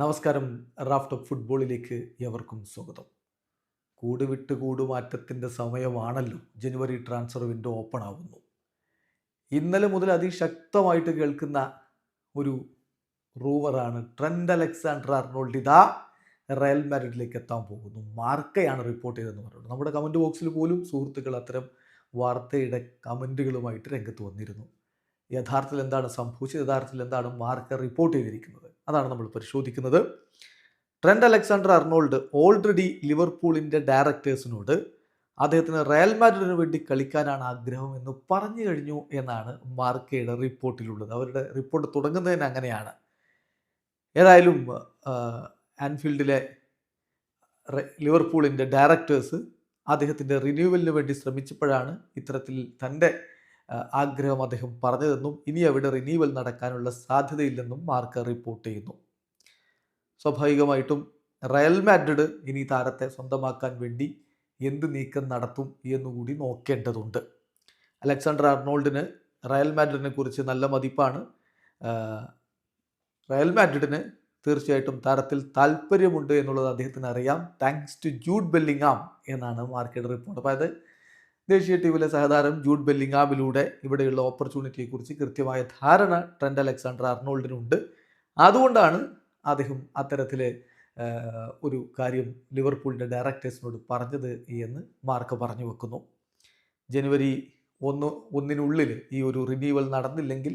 നമസ്കാരം. Raft of ഫുട്ബോളിലേക്ക് എവർക്കും സ്വാഗതം. കൂട് വിട്ട് കൂടുമാറ്റത്തിന്റെ സമയമാണല്ലോ. ജനുവരി ട്രാൻസ്ഫർ വിൻഡോ ഓപ്പൺ ആവുന്നു. ഇന്നലെ മുതൽ അതിശക്തമായിട്ട് കേൾക്കുന്ന ഒരു റൂവറാണ് ട്രെൻഡ് അലക്സാണ്ടർ അർണോൾഡ്. ഇതാ റയൽ മാരിഡിലേക്ക് എത്താൻ പോകുന്നു. മാർക്കയാണ് റിപ്പോർട്ട് ചെയ്തതെന്ന് പറയുന്നത് നമ്മുടെ കമന്റ് ബോക്സിൽ പോലും സുഹൃത്തുക്കൾ അത്തരം വാർത്തയുടെ കമന്റുകളുമായിട്ട് രംഗത്ത് വന്നിരുന്നു. യഥാർത്ഥത്തിൽ എന്താണ് സംഭവിച്ചത്? യഥാർത്ഥത്തിൽ എന്താണ് മാർക്ക റിപ്പോർട്ട് ചെയ്തിരിക്കുന്നത്? അതാണ് നമ്മൾ പരിശോധിക്കുന്നത്. ട്രെൻഡ് അലക്സാണ്ടർ അർണോൾഡ് ഓൾറെഡി ലിവർപൂളിന്റെ ഡയറക്ടേഴ്സിനോട് അദ്ദേഹത്തിന് റയൽ മാഡ്രിഡിന് വേണ്ടി കളിക്കാനാണ് ആഗ്രഹം എന്ന് പറഞ്ഞു കഴിഞ്ഞു എന്നാണ് മാർക്കയുടെ റിപ്പോർട്ടിലുള്ളത്. അവരുടെ റിപ്പോർട്ട് തുടങ്ങുന്നതിന് അങ്ങനെയാണ്. ഏതായാലും ആൻഫീൽഡിലെ ലിവർപൂളിന്റെ ഡയറക്ടേഴ്സ് അദ്ദേഹത്തിന്റെ റിന്യൂവലിന് വേണ്ടി ശ്രമിച്ചപ്പോഴാണ് ഇത്തരത്തിൽ തന്റെ ആഗ്രഹം അദ്ദേഹം പറഞ്ഞതെന്നും ഇനി അവിടെ റിന്യൂവൽ നടക്കാനുള്ള സാധ്യതയില്ലെന്നും മാർക്ക് റിപ്പോർട്ട് ചെയ്യുന്നു. സ്വാഭാവികമായിട്ടും റയൽ മാഡ്രിഡ് ഇനി താരത്തെ സ്വന്തമാക്കാൻ വേണ്ടി എന്ത് നീക്കം നടത്തും എന്നുകൂടി നോക്കേണ്ടതുണ്ട്. അലക്സാണ്ടർ അർണോൾഡിന് റയൽ മാഡ്രിഡിനെ കുറിച്ച് നല്ല മതിപ്പാണ്. റയൽ മാഡ്രിഡിന് തീർച്ചയായിട്ടും താരത്തിൽ താല്പര്യമുണ്ട് എന്നുള്ളത് അദ്ദേഹത്തിന് അറിയാം. താങ്ക്സ് ടു ജൂഡ് ബെല്ലിങ്ങാം എന്നാണ് മാർക്കറ്റ് റിപ്പോർട്ട്. അതായത് ദേശീയ ടീമിലെ സഹതാരം ജൂഡ് ബെല്ലിങ്ങാമിലൂടെ ഇവിടെയുള്ള ഓപ്പർച്യൂണിറ്റിയെക്കുറിച്ച് കൃത്യമായ ധാരണ ട്രെൻഡ് അലക്സാണ്ടർ അർണോൾഡിനുണ്ട് അതുകൊണ്ടാണ് അദ്ദേഹം അത്തരത്തിലെ ഒരു കാര്യം ലിവർപൂളിന്റെ ഡയറക്ടേഴ്സിനോട് പറഞ്ഞത് എന്ന് മാർക്ക് പറഞ്ഞു വെക്കുന്നു. ജനുവരി ഒന്ന് ഒന്നിനുള്ളിൽ ഈ ഒരു റിന്യൂവൽ നടന്നില്ലെങ്കിൽ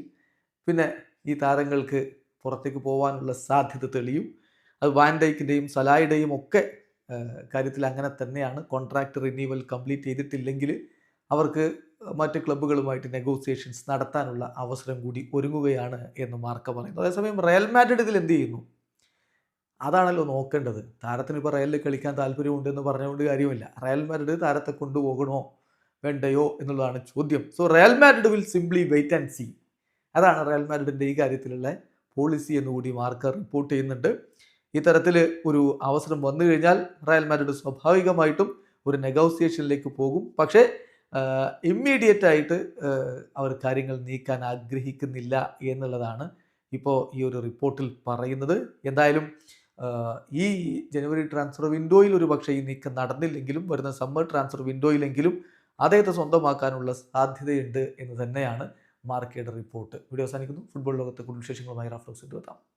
പിന്നെ ഈ താരങ്ങൾക്ക് പുറത്തേക്ക് പോകാനുള്ള സാധ്യത തെളിയും. അത് വാൻഡൈക്കിന്റെയും സലായിയുടെയും ഒക്കെ കാര്യത്തിൽ അങ്ങനെ തന്നെയാണ്. കോൺട്രാക്ട് റിന്യൂവൽ കംപ്ലീറ്റ് ചെയ്തിട്ടില്ലെങ്കിൽ അവർക്ക് മറ്റ് ക്ലബ്ബുകളുമായിട്ട് നെഗോസിയേഷൻസ് നടത്താനുള്ള അവസരം കൂടി ഒരുങ്ങുകയാണ് എന്ന് മാർക്ക പറയുന്നു. അതേസമയം റയൽ മാഡ്രിഡ് ഇതിൽ എന്ത് ചെയ്യുന്നു? അതാണല്ലോ നോക്കേണ്ടത്. താരത്തിന് ഇപ്പോൾ റയലിൽ കളിക്കാൻ താല്പര്യമുണ്ടെന്ന് പറഞ്ഞുകൊണ്ട് കാര്യമില്ല. റയൽ മാഡ്രിഡ് താരത്തെ കൊണ്ടുപോകണോ? വേണ്ടയോ എന്നുള്ളതാണ് ചോദ്യം. So Real Madrid will simply wait and see അതാണ് റയൽ മാഡ്രിഡിന്റെ ഈ കാര്യത്തിലുള്ള പോളിസി എന്നുകൂടി മാർക്ക റിപ്പോർട്ട് ചെയ്യുന്നുണ്ട്. ഇത്തരത്തിൽ ഒരു അവസരം വന്നു കഴിഞ്ഞാൽ റയൽ മാഡ്രിഡ് സ്വാഭാവികമായിട്ടും ഒരു നെഗോസിയേഷനിലേക്ക് പോകും. പക്ഷേ ഇമ്മീഡിയറ്റ് ആയിട്ട് അവർ കാര്യങ്ങൾ നീക്കാൻ ആഗ്രഹിക്കുന്നില്ല എന്നുള്ളതാണ് ഇപ്പോൾ ഈ ഒരു റിപ്പോർട്ടിൽ പറയുന്നത്. എന്തായാലും ഈ ജനുവരി ട്രാൻസ്ഫർ വിൻഡോയിൽ ഒരു പക്ഷേ ഈ നീക്കം നടന്നില്ലെങ്കിലും വരുന്ന സമ്മർ ട്രാൻസ്ഫർ വിൻഡോയിലെങ്കിലും അദ്ദേഹത്തെ സ്വന്തമാക്കാനുള്ള സാധ്യതയുണ്ട് എന്ന് തന്നെയാണ് മാർക്കയുടെ റിപ്പോർട്ട്. വീഡിയോ അവസാനിക്കുന്നു. ഫുട്ബോൾ ലോകത്തെ കൂടുതൽ വിശേഷങ്ങളുമായി റാഫ്ലോക്സ് എത്താം